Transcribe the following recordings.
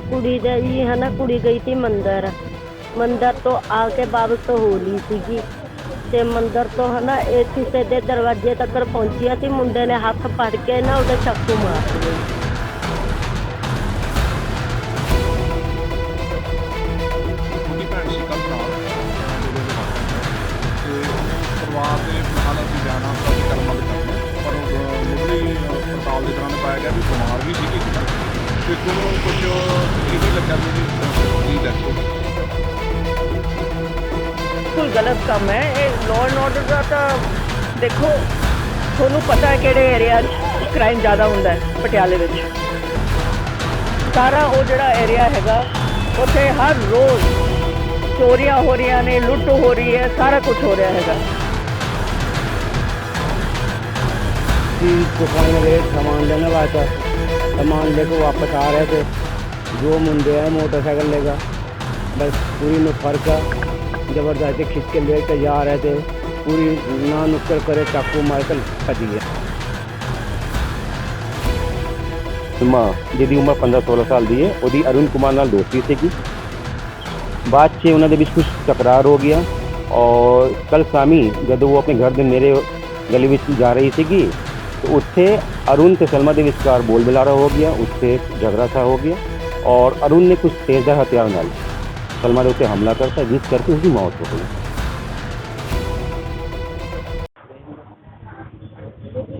ਕੁੜੀ ਦਾ ਜੀ ਹੈ ਨਾ, ਕੁੜੀ ਗਈ ਸੀ ਮੰਦਰ। ਮੰਦਰ ਤੋਂ ਆ ਕੇ ਵਾਪਸ ਹੋਲੀ ਸੀਗੀ। ਤੇ ਮੰਦਰ ਤੋਂ ਹੈ ਨਾ, ਇਹ ਕਿਸੇ ਦੇ ਦਰਵਾਜ਼ੇ ਤੱਕ ਪਹੁੰਚਿਆ ਸੀ। ਮੁੰਡੇ ਨੇ ਹੱਥ ਫੜ ਕੇ ਨਾ ਉਹਦੇ ਚਾਕੂ ਮਾਰ ਦਿੱਤੇ। ਬਿਲਕੁਲ ਗਲਤ ਕੰਮ ਹੈ ਇਹ ਲਾਅ ਐਂਡ ਆਰਡਰ ਦਾ ਤਾਂ ਦੇਖੋ ਤੁਹਾਨੂੰ ਪਤਾ ਹੈ ਕਿਹੜੇ ਏਰੀਆ 'ਚ ਕ੍ਰਾਈਮ ਜ਼ਿਆਦਾ ਹੁੰਦਾ ਹੈ ਪਟਿਆਲੇ ਵਿੱਚ ਸਾਰਾ ਉਹ ਜਿਹੜਾ ਏਰੀਆ ਹੈਗਾ ਉੱਥੇ ਹਰ ਰੋਜ਼ ਚੋਰੀਆਂ ਹੋ ਰਹੀਆਂ ਨੇ ਲੁੱਟ ਹੋ ਰਹੀ ਹੈ ਸਾਰਾ ਕੁਝ ਹੋ ਰਿਹਾ ਹੈਗਾ की दुकान में गए सामान लेने वाला था सामान लेकर वापस आ रहे थे जो मुंडे है मोटरसाइकिल लेगा बस पूरी में फर्क है जबरदस्ती खींच के लेके जा रहे थे पूरी ना नुक्कर करे चाकू मार कर फट गया ਮਾਂ ਜਿਹਦੀ ਉਮਰ 15-16 ਸਾਲ ਦੀ ਹੈ ਉਹਦੀ ਅਰੁਣ ਕੁਮਾਰ ਨਾਲ ਦੋਸਤੀ ਸੀਗੀ ਬਾਅਦ 'ਚ ਉਹਨਾਂ ਦੇ ਵਿੱਚ ਕੁਝ ਤਕਰਾਰ ਹੋ ਗਿਆ ਔਰ ਕੱਲ ਸ਼ਾਮੀ ਜਦੋਂ ਉਹ ਆਪਣੇ ਘਰ ਦੇ ਨੇੜੇ ਗਲੀ ਵਿੱਚ ਜਾ ਰਹੀ ਸੀਗੀ ਤੇ ਉੱਥੇ ਅਰੁਣ ਤੇ ਸਲਮਾ ਦੇ ਵਿਚਕਾਰ ਬੋਲ ਬੁਲਾਰਾ ਹੋ ਗਿਆ ਉੱਥੇ ਝਗੜਾ ਸਾ ਹੋ ਗਿਆ ਔਰ ਅਰੁਣ ਨੇ ਕੁਝ ਤੇਜ਼ਧਾਰ ਹਥਿਆਰ ਨਾਲ ਉੱਤੇ ਹਮਲਾ ਕਰਤਾ ਜਿਸ ਕਰਕੇ ਉਸਦੀ ਮੌਤ ਹੋ ਗਈ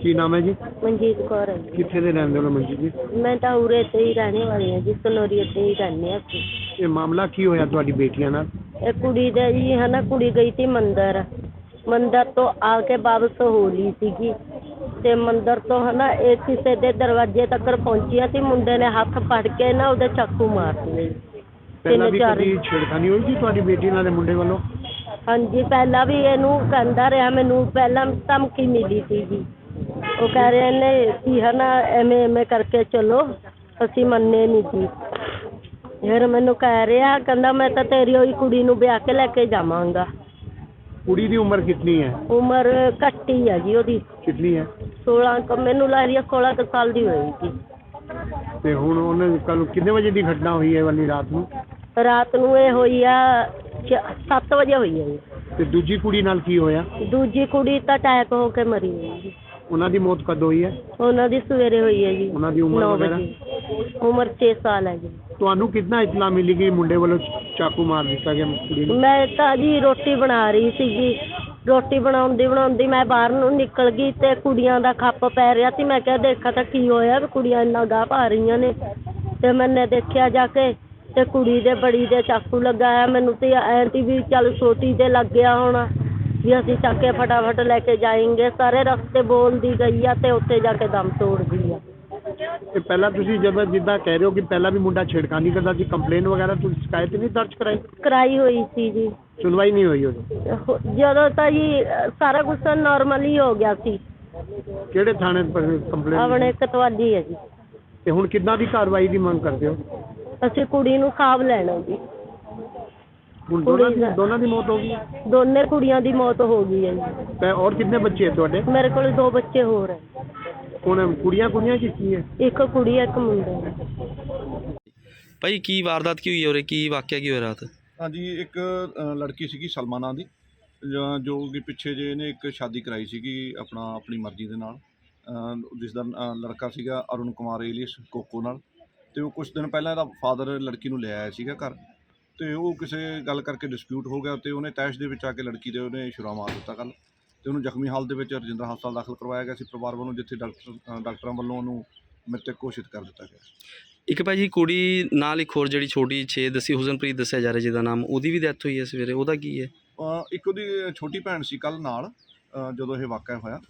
ਕੀ ਨਾਮ ਹੈ ਜੀ ਮਨਜੀਤ ਕੌਰ ਹੈ ਜੀ। ਕਿੱਥੇ ਦੇ ਰਹਿੰਦੇ ਹੋ ਮਨਜੀਤ ਜੀ ਮੈਂ ਤਾਂ ਉਰੇ ਤੇ ਹੀ ਰਹਿਣੇ ਵਾਲੀ ਹਾਂ ਜੀ ਸਨੋਰੀਏ ਤੇ ਹੀ ਰਹਿੰਦੇ ਹਾਂ ਅਸੀਂ ਇਹ ਮਾਮਲਾ ਕੀ ਹੋਇਆ ਤੁਹਾਡੀ ਬੇਟੀਆਂ ਨਾਲ ਇਹ ਕੁੜੀ ਦਾ ਜੀ ਹੈ ਨਾ ਕੁੜੀ ਗਈ ਸੀ ਮੰਦਰ ਮੰਦਰ ਤੋਂ ਆ ਕੇ ਵਾਪਸ ਹੋ ਲਈ ਸੀਗੀ ਤੇ ਮੰਦਰ ਤੋਂ ਹੈ ਨਾ ਇਹ ਕਿਸੇ ਦੇ ਦਰਵਾਜ਼ੇ ਤੱਕ ਪਹੁੰਚਿਆ ਸੀ ਮੁੰਡੇ ਨੇ ਹੱਥ ਫੜ ਕੇ ਨਾ ਉਹਦੇ ਚਾਕੂ ਮਾਰ ਦਿੱਤੇ ਪਹਿਲਾਂ ਵੀ ਚਾਰ- ਕਦੀ ਛੇੜਖਾਨੀ ਹੋਈ ਸੀ ਤੁਹਾਡੀ ਬੇਟੀ ਨਾਲ ਦੇ ਮੁੰਡੇ ਵੱਲੋਂ? ਹਾਂਜੀ ਪਹਿਲਾਂ ਵੀ ਇਹਨੂੰ ਕਹਿੰਦਾ ਰਿਹਾ ਮੈਨੂੰ ਪਹਿਲਾਂ ਧਮਕੀ ਮਿਲੀ ਸੀ ਜੀ। ਉਹ ਕਹਿ ਰਹੇ ਨੇ ਕਿ ਹੈ ਨਾ ਐਵੇਂ ਐਵੇਂ ਕਰਕੇ ਚਲੋ ਅਸੀਂ ਮੰਨੇ ਨਹੀਂ ਸੀ ਫਿਰ ਮੈਨੂੰ ਕਹਿ ਰਿਹਾ ਕਹਿੰਦਾ ਮੈਂ ਤਾਂ ਤੇਰੀ ਹੋਈ ਕੁੜੀ ਨੂੰ ਵਿਆਹ ਕੇ ਲੈ ਕੇ ਜਾਵਾਂਗਾ। ਕੁੜੀ ਦੀ ਉਮਰ ਕਿੰਨੀ ਹੈ? ਉਮਰ ਘੱਟ ਹੀ ਆ ਜੀ ਉਹਦੀ। ਕਿੰਨੀ ਹੈ? 16 16 ਕੁ ਮੈਨੂੰ ਲੱਗ ਰਹੀ ਹੈ 16 ਕੁ ਸਾਲ ਦੀ ਹੋਏਗੀ। ਤੇ ਹੁਣ ਉਹਨੇ ਕੱਲ ਕਿੰਨੇ ਵਜੇ ਦੀ ਘਟਨਾ ਹੋਈ ਹੈ ਵਾਲੀ ਰਾਤ ਨੂੰ? ਰਾਤ ਨੂੰ ਇਹ ਹੋਈ ਆ 7 ਵਜੇ ਹੋਈ ਹੈ ਜੀ। ਤੇ ਦੂਜੀ ਕੁੜੀ ਨਾਲ ਕੀ ਹੋਇਆ? ਦੂਜੀ ਕੁੜੀ ਤਾਂ ਅਟੈਕ ਹੋ ਕੇ ਮਰੀ ਹੈ ਜੀ। ਉਹਨਾਂ ਦੀ ਮੌਤ ਕਦ ਹੋਈ ਹੈ? ਉਹਨਾਂ ਦੀ ਸਵੇਰੇ ਹੋਈ ਹੈ ਜੀ ਉਹਨਾਂ ਦੀ ਉਮਰ ਨੌ ਵਗੈਰਾ? ਵਜੇ। ਉਮਰ 6 ਸਾਲ ਹੈ ਜੀ। ਤੁਹਾਨੂੰ ਕਿੰਨਾ ਇਤਲਾ ਮਿਲੀ ਕਿ ਮੁੰਡੇ ਵੱਲੋਂ ਚਾਕੂ ਮਾਰ ਦਿੱਤਾ ਗਿਆ ਕੁੜੀ ਨੂੰ? ਮੈਂ ਤਾਂ ਜੀ ਰੋਟੀ ਬਣਾ ਰਹੀ ਸੀਗੀ। ਰੋਟੀ ਬਣਾਉਂਦੀ ਬਣਾਉਂਦੀ ਮੈਂ ਬਾਹਰ ਨੂੰ ਨਿਕਲ ਗਈ ਤੇ ਕੁੜੀਆਂ ਦਾ ਖੱਪ ਪੈ ਰਿਹਾ ਸੀ। ਮੈਂ ਕਿਹਾ ਦੇਖਾ ਤਾਂ ਕੀ ਹੋਇਆ ਵੀ ਕੁੜੀਆਂ ਇੰਨਾ ਗਾਹ ਪਾ ਰਹੀਆਂ ਨੇ। ਤੇ ਮੈਨੇ ਦੇਖਿਆ ਜਾ ਕੇ ਤੇ ਕੁੜੀ ਦੇ ਬੜੀ ਦੇ ਚਾਕੂ ਲਗਾਇਆ ਮੈਨੂੰ ਤੇ ਐਂ ਤੀ ਵੀ ਚੱਲ ਛੋਟੀ ਦੇ ਲੱਗ ਗਿਆ ਹੋਣਾ ਵੀ ਅਸੀਂ ਚੱਕ ਕੇ ਫਟਾਫਟ ਲੈ ਕੇ ਜਾਏਂਗੇ। ਸਾਰੇ ਰਸਤੇ ਬੋਲਦੀ ਗਈ ਆ ਤੇ ਉੱਥੇ ਜਾ ਕੇ ਦਮ ਤੋੜ ਗਈ ਆ। ਤੇ ਪਹਿਲਾਂ ਤੁਸੀਂ ਜਦੋਂ ਜਿੱਦਾਂ ਕਹਿ ਰਹੇ ਹੋ ਕਿ ਪਹਿਲਾਂ ਵੀ ਮੁੰਡਾ ਛੇੜਖਾਨੀ ਕਰਦਾ ਸੀ ਕੰਪਲੇਨ ਵਗੈਰਾ ਤੁਸੀਂ ਸ਼ਿਕਾਇਤ ਨਹੀਂ ਦਰਜ ਕਰਾਈ? ਕਰਾਈ ਹੋਈ ਸੀ ਜੀ। ਸੁਣਵਾਈ ਨਹੀਂ ਹੋਈ ਉਹਦੀ ਹੋ- ਜਦੋਂ ਤਾਂ ਜੀ ਸਾਰਾ ਕੁਝ ਨਾਰਮਲ ਹੀ ਹੋ ਗਿਆ ਸੀ। ਕਿਹੜੇ ਥਾਣੇ ਕੰਪਲੇਨ ਆਪਣੇ ਕਤਵਾਲੀ ਹੈ ਜੀ। ਤੇ ਹੁਣ ਕਿੱਦਾਂ ਦੀ ਕਾਰਵਾਈ ਦੀ ਮੰਗ ਕਰਦੇ ਹੋ? ਅਸੀਂ ਕੁੜੀ ਨੂੰ ਖਾਬ ਲੈਣਾ ਜੀ। ਹੁਣ ਦੋਨਾਂ ਕੁੜੀ ਦੀ। ਦਾ- ਦੋਨਾਂ ਦੀ ਮੌਤ ਹੋ ਗਈ? ਦੋਨੇ ਕੁੜੀਆਂ ਦੀ ਮੌਤ ਹੋ ਗਈ ਹੈ ਜੀ। ਤੇ ਔਰ ਕਿੰਨੇ ਬੱਚੇ ਹੈ ਤੁਹਾਡੇ? ਮੇਰੇ ਕੋਲ ਦੋ ਬੱਚੇ ਹੋਰ ਹੈ। ਹੁਣ ਕੁੜੀਆਂ ਕੁੜੀਆਂ ਕੀ ਕੀ ਹੈ? ਇੱਕ ਕੁੜੀ ਹੈ ਇੱਕ ਮੁੰਡਾ ਹੈ। ਭਾਈ ਕੀ ਵਾਰਦਾਤ ਕੀ ਹੋਈ ਹੈ ਉਰੇ? ਕੀ ਵਾਕਿਆ ਕੀ ਹੋਇਆ ਰਾਤ? ਹਾਂਜੀ ਇੱਕ ਅ, ਲੜਕੀ ਸੀਗੀ ਸਲਮਾ ਨਾਂ ਦੀ। ਜਾਂ ਜੋ ਕਿ ਪਿੱਛੇ ਜੇ ਇਹਨੇ ਇੱਕ ਸ਼ਾਦੀ ਕਰਾਈ ਸੀਗੀ ਆਪਣਾ ਆਪਣੀ ਮਰਜ਼ੀ ਦੇ ਨਾਲ। ਅ, ਜਿਸ ਦਾ ਅ, ਲੜਕਾ ਸੀਗਾ ਅਰੁਣ ਕੁਮਾਰ ਏਲੀਅਸ ਕੋਕੋ ਨਾਲ। ਤੇ ਉਹ ਕੁਝ ਦਿਨ ਪਹਿਲਾਂ ਇਹਦਾ ਫਾਦਰ ਲੜਕੀ ਨੂੰ ਲੈ ਆਇਆ ਸੀਗਾ ਘਰ ਤੇ ਉਹ ਕਿਸੇ ਗੱਲ ਕਰਕੇ ਡਿਸਪਿਊਟ ਹੋ ਗਿਆ ਤੇ ਉਹਨੇ ਤੈਸ਼ ਦੇ ਵਿੱਚ ਆ ਕੇ ਲੜਕੀ ਦੇ ਉਹਨੇ ਛੁਰਾ ਮਾਰ ਦਿੱਤਾ ਕੱਲ ਤੇ ਉਹਨੂੰ ਜ਼ਖਮੀ ਹਾਲਤ ਦੇ ਵਿੱਚ ਰਜਿੰਦਰ ਹਸਪਤਾਲ ਦਾਖਲ ਕਰਵਾਇਆ ਗਿਆ ਸੀ। ਪਰਿਵਾਰ ਵੱਲੋਂ ਜਿੱਥੇ ਡਾਕਟਰ ਡਾਕਟਰਾਂ ਵੱਲੋਂ ਉਹਨੂੰ ਮ੍ਰਿਤਕ ਘੋਸ਼ਿਤ ਕਰ ਦਿੱਤਾ ਗਿਆ। ਇੱਕ ਭਾਈ ਜੀ ਕੁੜੀ ਨਾਲ ਇੱਕ ਹੋਰ ਜਿਹੜੀ ਛੋਟੀ 6 ਦਸੀ ਹੁਸਨਪ੍ਰੀਤ ਦੱਸਿਆ ਜਾ ਰਿਹਾ ਜਿਹਦਾ ਨਾਮ ਉਹਦੀ ਵੀ ਡੈਥ ਹੋਈ ਹੈ ਸਵੇਰੇ ਉਹਦਾ ਕੀ ਹੈ? ਇੱਕ ਉਹਦੀ ਛੋਟੀ ਭੈਣ ਸੀ ਕੱਲ ਨਾਲ ਜਦੋਂ ਇਹ ਵਾਕਿਆ ਹੋਇਆ।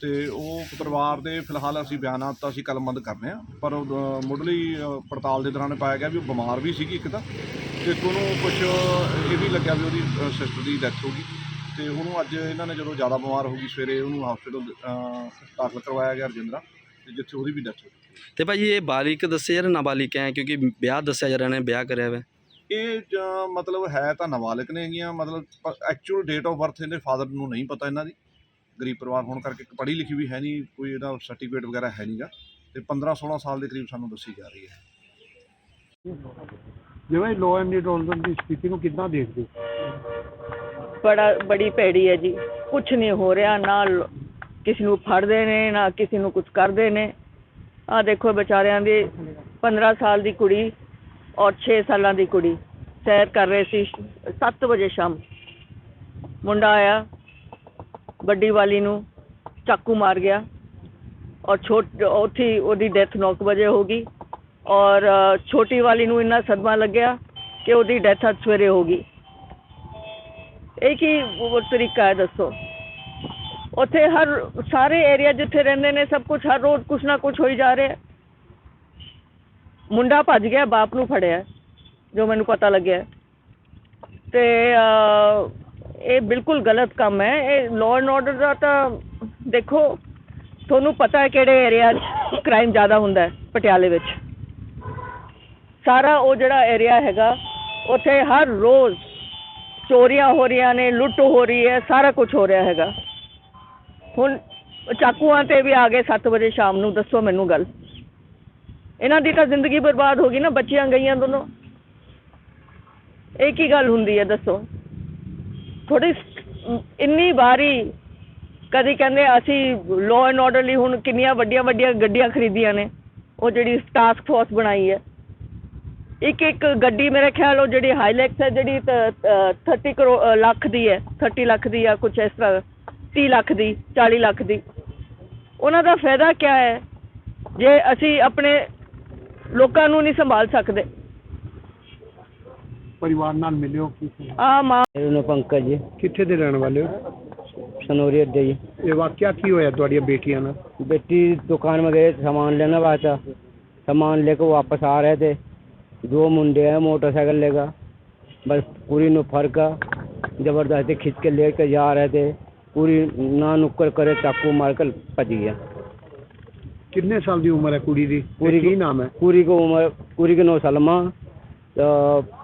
ਤੇ ਉਹ ਪਰਿਵਾਰ ਦੇ ਫਿਲਹਾਲ ਅਸੀਂ ਬਿਆਨਾਂ ਤਾਂ ਅਸੀਂ ਕਲਮਬੰਦ ਕਰਨੇ ਆ ਪਰ ਉਹ, ਮੁੱਢਲੀ ਪੜਤਾਲ ਦੇ ਦੌਰਾਨ ਪਾਇਆ ਗਿਆ ਵੀ ਉਹ ਬਿਮਾਰ ਵੀ ਸੀਗੀ ਇੱਕ ਤਾਂ। ਤੇ ਇੱਕ ਉਹਨੂੰ ਕੁਝ ਇਹ ਵੀ ਲੱਗਿਆ ਵੀ ਉਹਦੀ ਸਿਸਟਰ ਦੀ ਡੈਥ ਹੋ ਗਈ। ਤੇ ਉਹਨੂੰ ਅੱਜ ਇਹਨਾਂ ਨੇ ਜਦੋਂ ਜ਼ਿਆਦਾ ਬਿਮਾਰ ਹੋ ਗਈ ਸਵੇਰੇ ਉਹਨੂੰ ਹਸਪੀਟਲ ਦਾਖਲ ਕਰਵਾਇਆ ਗਿਆ ਰਜਿੰਦਰਾ ਤੇ ਜਿੱਥੇ ਉਹਦੀ ਵੀ ਡੈਥ ਹੋ ਗਈ। ਤੇ ਭਾਈ ਇਹ ਬਾਲਿਕ ਦੱਸਿਆ ਜਾ ਨਾਬਾਲਿਕ ਹੈ? ਕਿਉਂਕਿ ਵਿਆਹ ਦੱਸਿਆ ਜਾ ਰਿਹਾ ਨੇ ਵਿਆਹ ਕਰਿਆ ਹੋਇਆ। ਇਹ ਜਾਂ ਮਤਲਬ ਹੈ ਤਾਂ ਨਾਬਾਲਗ ਨੇ ਹੈਗੀਆਂ ਮਤਲਬ ਐਕਚੁਅਲ ਡੇਟ ਆਫ ਬਰਥ ਇਹਦੇ ਫਾਦਰ ਨੂੰ ਨਹੀਂ ਪਤਾ ਇਹਨਾਂ ਦੀ। ਗਰੀਬ ਪਰਿਵਾਰ ਹੋਣ ਕਰਕੇ ਪੜ੍ਹੀ ਲਿਖੀ ਵੀ ਹੈ ਨਹੀਂ ਕੋਈ ਇਹਦਾ ਸਰਟੀਫਿਕੇਟ ਵਗੈਰਾ ਹੈ ਨਹੀਂਗਾ ਤੇ 15 16 ਸਾਲ ਦੇ ਕਰੀਬ ਸਾਨੂੰ ਦੱਸੀ ਜਾ ਰਹੀ ਹੈ। ਜਿਵੇਂ ਲੋ ਐਂਡ ਆਰਡਰ ਦੀ ਸਥਿਤੀ ਨੂੰ ਕਿੱਦਾਂ ਦੇਖਦੇ? ਬੜਾ ਬੜੀ ਭੈੜੀ ਹੈ ਜੀ। ਕੁਝ ਨਹੀਂ ਹੋ ਰਿਹਾ ਨਾ ਕਿਸੇ ਨੂੰ ਫੜਦੇ ਨੇ ਨਾ ਕਿਸੇ ਨੂੰ ਕੁਝ ਕਰਦੇ ਨੇ। ਆ ਦੇਖੋ ਵਿਚਾਰਿਆਂ ਦੀ 15 ਸਾਲ ਦੀ ਕੁੜੀ ਔਰ 6 ਸਾਲਾਂ ਦੀ ਕੁੜੀ ਸੈਰ ਕਰ ਰਹੇ ਸੀ 7 ਵਜੇ ਸ਼ਾਮ। ਮੁੰਡਾ ਆਇਆ ਵੱਡੀ ਵਾਲੀ ਨੂੰ ਚਾਕੂ ਮਾਰ ਗਿਆ ਔਰ ਛੋਟ, ਉੱਥੇ ਉਹਦੀ ਡੈਥ 9 ਵਜੇ ਹੋ ਗਈ ਔਰ ਛੋਟੀ ਵਾਲੀ ਨੂੰ ਇੰਨਾ ਸਦਮਾ ਲੱਗਿਆ ਕਿ ਉਹਦੀ ਡੈਥ ਅੱਜ ਸਵੇਰੇ ਹੋ ਗਈ। ਇਹ ਕੀ ਤਰੀਕਾ ਹੈ ਦੱਸੋ? ਉੱਥੇ ਹਰ, ਸਾਰੇ ਏਰੀਆ ਜਿੱਥੇ ਰਹਿੰਦੇ ਨੇ ਸਭ ਕੁਝ ਹਰ ਰੋਜ਼ ਕੁਛ ਨਾ ਕੁਛ ਹੋਈ ਜਾ ਰਿਹਾ। ਮੁੰਡਾ ਭੱਜ ਗਿਆ, ਬਾਪ ਨੂੰ ਫੜਿਆ, ਜੋ ਮੈਨੂੰ ਪਤਾ ਲੱਗਿਆ। ਤੇ ਇਹ ਬਿਲਕੁਲ ਗਲਤ ਕੰਮ ਹੈ। ਇਹ ਲਾਅ ਐਂਡ ਆਰਡਰ ਦਾ ਤਾਂ ਦੇਖੋ, ਤੁਹਾਨੂੰ ਪਤਾ ਹੈ ਕਿਹੜੇ ਏਰੀਆ 'ਚ ਕ੍ਰਾਈਮ ਜ਼ਿਆਦਾ ਹੁੰਦਾ ਹੈ, ਪਟਿਆਲੇ ਵਿੱਚ। ਸਾਰਾ ਉਹ ਜਿਹੜਾ ਏਰੀਆ ਹੈਗਾ, ਉੱਥੇ ਹਰ ਰੋਜ਼ ਚੋਰੀਆਂ ਹੋ ਰਹੀਆਂ ਨੇ, ਲੁੱਟ ਹੋ ਰਹੀ ਹੈ, ਸਾਰਾ ਕੁਝ ਹੋ ਰਿਹਾ ਹੈਗਾ। ਹੁਣ ਚਾਕੂਆਂ ਤੇ ਵੀ ਆ ਗਏ 7 ਵਜੇ ਸ਼ਾਮ ਨੂੰ, ਦੱਸੋ ਮੈਨੂੰ ਗੱਲ। ਇਹਨਾਂ ਦੀ ਤਾਂ ਜ਼ਿੰਦਗੀ ਬਰਬਾਦ ਹੋ ਗਈ ਨਾ, ਬੱਚੀਆਂ ਗਈਆਂ ਦੋਨੋਂ। ਇਹ ਕੀ ਗੱਲ ਹੁੰਦੀ ਹੈ, ਦੱਸੋ? ਥੋੜੀ ਇੰਨੀ ਵਾਰੀ ਕਦੀ ਕਹਿੰਦੇ ਅਸੀਂ ਲਾਅ ਐਂਡ ਆਰਡਰ ਲਈ ਹੁਣ ਕਿੰਨੀਆਂ ਵੱਡੀਆਂ ਵੱਡੀਆਂ ਗੱਡੀਆਂ ਖਰੀਦੀਆਂ ਨੇ, ਉਹ ਜਿਹੜੀ ਟਾਸਕ ਫੋਰਸ ਬਣਾਈ ਹੈ। ਇੱਕ ਇੱਕ ਗੱਡੀ ਮੇਰੇ ਖਿਆਲ ਉਹ ਜਿਹੜੀ ਹਾਈਲੈਕਸ ਹੈ, ਜਿਹੜੀ ਤ- 30 ਕਰੋ ਲੱਖ ਦੀ ਹੈ 30 ਲੱਖ ਦੀ ਜਾਂ ਕੁਝ ਇਸ ਤਰ੍ਹਾਂ 30 ਲੱਖ ਦੀ 40 ਲੱਖ ਦੀ। ਉਹਨਾਂ ਦਾ ਫਾਇਦਾ ਕੀ ਹੈ? ਜੇ ਅਸੀਂ ਆਪਣੇ ਲੋਕਾਂ ਨੂੰ ਨਹੀਂ ਸੰਭਾਲ ਸਕਦੇ। ਪਰਿਵਾਰ ਨਾਲ ਮਿਲਿਓ ਕੀ ਆ ਮਾਂ ਮੇਰਾ ਨਾਮ ਪੰਕਜ ਜੀ ਕਿੱਥੇ ਦੇ ਰਹਿਣ ਵਾਲੇ ਹੋ सनौरी अड्डे जी ਇਹ ਵਾਕਿਆ ਕੀ ਹੋਇਆ ਤੁਹਾਡੀਆਂ ਬੇਟੀਆਂ ਨਾਲ बेटी दुकान में गए सामान लेना वाला था सामान लेकर वापस आ रहे थे दो मुंडे हैं मोटरसाइकिल लेकर बस पूरी नुफर का ज़बरदस्ती खींच के लेकर जा रहे थे पूरी ना नुक्कड़ करे चाकू मार कर पच गया ਕਿੰਨੇ ਸਾਲ ਦੀ ਉਮਰ ਹੈ ਕੁੜੀ ਦੀ ਕੁੜੀ ਤੇ ਕੀ ਦੀ- ਨਾਮ ਹੈ पूरी को उम्र पूरी की नौ सलमा तो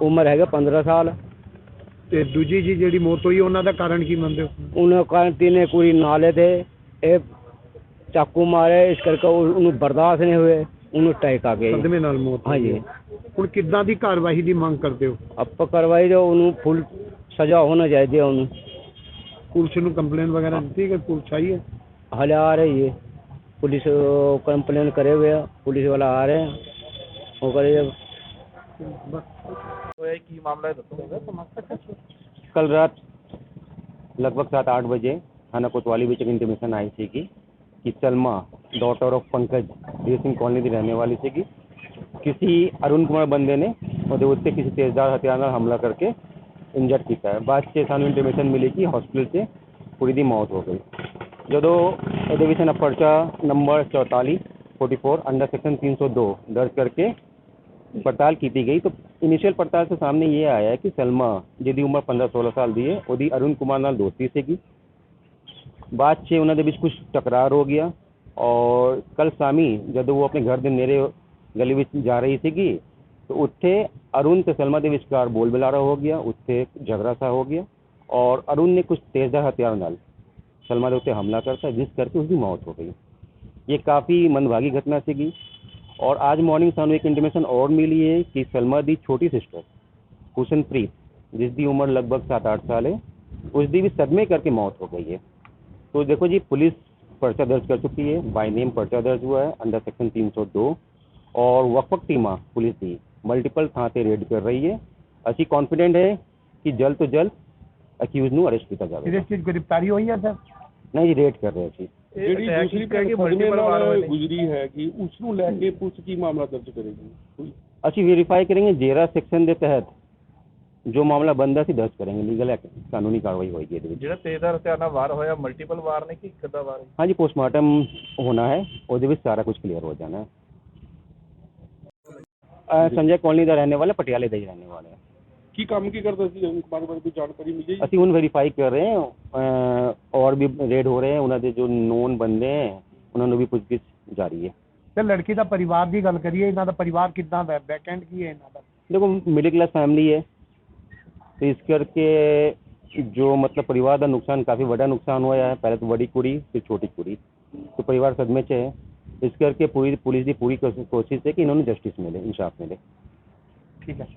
ਉਮਰ ਹੈਗਾ 15 ਸਾਲ। ਤੇ ਦੂਜੀ ਜੀ ਜਿਹੜੀ ਮੌਤ ਹੋਈ ਉਹਨਾਂ ਦਾ ਕਾਰਨ ਕੀ ਮੰਨਦੇ ਹੋ? ਉਹਨਾਂ ਕਾਰਨ ਤਿੰਨੇ ਕੁੜੀ ਨਾਲੇ ਤੇ ਇਹ ਚਾਕੂ ਮਾਰਿਆ ਇਸ ਕਰਕੇ ਉਹ- ਉਹਨੂੰ ਬਰਦਾਸ਼ਤ ਨਹੀਂ ਹੋਏ ਉਹਨੂੰ ਟੈਕ ਆ ਗਿਆ ਸਦਮੇ ਨਾਲ ਮੌਤ ਹੋਈ ਹਾਂਜੀ। ਹੁਣ ਕਿੱਦਾਂ ਦੀ ਕਾਰਵਾਈ ਦੀ ਮੰਗ ਕਰਦੇ ਹੋ? ਆਪਾਂ ਕਰਵਾਈ ਜੋ ਉਹਨੂੰ ਫੁੱਲ ਸਜ਼ਾ ਹੋਣਾ ਚਾਹੀਦੀ ਹੈ ਉਹਨੂੰ। ਪੁਲਿਸ ਨੂੰ ਕੰਪਲੇਨ ਵਗੈਰਾ ਦਿੱਤੀ ਕਿ ਪੁਲਿਸ ਆਈ ਹੈ? ਹਲੇ ਆ ਰਹੀ ਹੈ। ਪੁਲਿਸ ਕੰਪਲੇਨ ਕਰੇ ਹੋਏ ਆ ਪੁਲਿਸ ਵਾਲਾ ਆ ਰਿਹਾ। हैं वो कल रात लगभग सात आठ बजे थाना कोतवाली बीच एक इंटीमेशन आई थी कि कि सलमा डॉटर ऑफ़ पंकज धीर सिंह कॉलोनी की रहने वाली थी कि किसी अरुण कुमार बंदे ने और उससे किसी तेजदार हथियार का हमला करके इंजर्ड किया है। बाद से ਸਾਨੂੰ मिली कि हॉस्पिटल से पूरी ਕੁੜੀ मौत हो गई। ਗਈ ਜਦੋਂ पर्चा नंबर चौतालीस फोर्टी फोर अंडर सेक्शन तीन सौ दो दर्ज करके ਪੜਤਾਲ ਕੀਤੀ ਗਈ ਤਾਂ ਇਨੀਸ਼ੀਅਲ ਪੜਤਾਲ ਤੋਂ ਸਾਹਮਣੇ ਇਹ ਆਇਆ ਹੈ ਕਿ ਸਲਮਾ ਜਿਹਦੀ ਉਮਰ 15-16 ਸਾਲ ਦੀ ਹੈ ਉਹਦੀ ਅਰੁਣ ਕੁਮਾਰ ਨਾਲ ਦੋਸਤੀ ਸੀਗੀ ਬਾਅਦ 'ਚ ਉਹਨਾਂ ਦੇ ਵਿੱਚ ਕੁਝ ਟਕਰਾਰ ਹੋ ਗਿਆ ਔਰ ਕੱਲ ਸ਼ਾਮੀ ਜਦੋਂ ਉਹ ਆਪਣੇ ਘਰ ਦੇ ਨੇੜੇ ਗਲੀ ਵਿੱਚ ਜਾ ਰਹੀ ਸੀਗੀ ਤਾਂ ਉੱਥੇ ਅਰੁਣ ਤੇ ਸਲਮਾ ਦੇ ਵਿਚਕਾਰ ਬੋਲ ਬੁਲਾਰਾ ਹੋ ਗਿਆ ਉੱਥੇ ਝਗੜਾ ਸਾ ਹੋ ਗਿਆ ਔਰ ਅਰੁਣ ਨੇ ਕੁਝ ਤੇਜ਼ਧਾਰ ਹਥਿਆਰ ਨਾਲ ਸਲਮਾ ਦੇ ਉੱਤੇ ਹਮਲਾ ਕਰਤਾ ਜਿਸ ਕਰਕੇ ਉਸਦੀ ਮੌਤ ਹੋ ਗਈ ਇਹ ਕਾਫੀ ਮੰਦਭਾਗੀ ਘਟਨਾ ਸੀਗੀ ਔਰ ਅੱਜ ਮਾਰਨਿੰਗ ਸਾਨੂੰ ਇੱਕ ਇੰਟੀਮੇਸ਼ਨ ਔਰ ਮਿਲੀ ਹੈ ਕਿ ਸਲਮਾ ਦੀ ਛੋਟੀ ਸਿਸਟਰ ਹੁਸਨਪ੍ਰੀਤ ਜਿਸ ਦੀ ਉਮਰ ਲਗਭਗ 7-8 साल है उसकी भी सदमे करके मौत हो गई है तो देखो जी पुलिस पर्चा दर्ज कर चुकी है बाय नेम पर्चा दर्ज हुआ है अंडर सेक्शन 302 और वक्फक टीमा पुलिस की मल्टीपल ਥਾਂ ਤੇ ਰੇਡ ਕਰ ਰਹੀ ਹੈ ਅਸੀਂ ਕੌਨਫੀਡੈਂਟ ਹੈ ਕਿ ਜਲਦ ਤੋਂ ਜਲਦ ਅਕਿਊਜ਼ ਨੂੰ ਅਰੈਸਟ ਕੀਤਾ ਇਹਦੇ ਜਾਵੇਗਾ ਚ ਗ੍ਰਿਫਤਾਰੀ ਹੋਈ ਹੈ ਸਰ ਨਹੀਂ ਜੀ ਰੇਡ ਕਰ ਰਹੇ ਸੀ ਜਿਹੜੀ ਦੂਸਰੀ ਮੁਕਦਮੇ ਨਾਲ ਗੁਜਰੀ ਹੈ ਕਿ ਉਸ ਨੂੰ ਲੈ ਕੇ ਪੁਲਿਸ ਕੀ ਮਾਮਲਾ ਦਰਜ ਕਰੇਗੀ? ਅਸੀਂ ਵੈਰੀਫਾਈ ਕਰਾਂਗੇ ਜੇਰਾ ਸੈਕਸ਼ਨ ਦੇ ਤਹਿਤ ਜੋ ਮਾਮਲਾ ਬੰਦਾ ਸੀ ਦਰਜ ਕਰਾਂਗੇ ਲੀਗਲ ਕਾਨੂੰਨੀ ਕਾਰਵਾਈ ਹੋਏਗੀ ਇਹਦੇ ਵਿੱਚ। ਜਿਹੜਾ ਤੇਜ਼ਦਾਰ ਹਥਿਆਰ ਨਾਲ ਵਾਰ ਹੋਇਆ ਮਲਟੀਪਲ ਵਾਰ ਨੇ ਕਿ ਇੱਕ ਦਾ ਵਾਰ? ਹਾਂਜੀ ਪੋਸਟਮਾਰਟਮ ਹੋਣਾ ਹੈ ਉਹਦੇ ਵਿੱਚ ਸਾਰਾ ਕੁਝ ਕਲੀਅਰ ਹੋ ਜਾਣਾ ਹੈ। संजय कॉलोनी का रहने वाला पटियाले का ही रहने वाले हैं ਕੀ ਕੰਮ ਕੀ ਕਰਦਾ ਸੀ ਅਰੁਣ ਕੁਮਾਰ ਬਾਰੇ ਕੋਈ ਜਾਣਕਾਰੀ ਮਿਲੀ ਜੀ ਅਸੀਂ ਹੁਣ ਵੈਰੀਫਾਈ ਕਰ ਰਹੇ ਹਾਂ ਅਹ ਔਰ ਵੀ ਰੇਡ ਹੋ ਰਹੇ हैं ਉਹਨਾਂ ਦੇ ਜੋ ਨੋਨ ਬੰਦੇ हैं ਉਹਨਾਂ ਨੂੰ ਵੀ ਪੁੱਛਗਿੱਛ ਜਾਰੀ ਹੈ ਤੇ ਲੜਕੀ ਦਾ ਪਰਿਵਾਰ ਦੀ ਗੱਲ ਕਰੀਏ ਇਹਨਾਂ ਦਾ ਪਰਿਵਾਰ ਕਿੱਦਾਂ ਦਾ ਬੈਕਐਂਡ ਕੀ ਹੈ ਇਹਨਾਂ ਦਾ ਦੇਖੋ ਮਿਡਲ ਕਲਾਸ ਫੈਮਿਲੀ ਹੈ ਤੇ ਇਸ ਕਰਕੇ ਜੋ ਮਤਲਬ ਪਰਿਵਾਰ ਦਾ ਨੁਕਸਾਨ ਕਾਫੀ ਵੱਡਾ ਨੁਕਸਾਨ ਹੋਇਆ ਹੈ ਪਹਿਲੇ ਤਾਂ ਵੱਡੀ ਕੁੜੀ ਫਿਰ ਛੋਟੀ ਕੁੜੀ तो परिवार सदमे च है इस करके पूरी पुलिस की पूरी कोशिश कोशिश है कि इन्होंने जस्टिस मिले इंसाफ मिले ਠੀਕ ਹੈ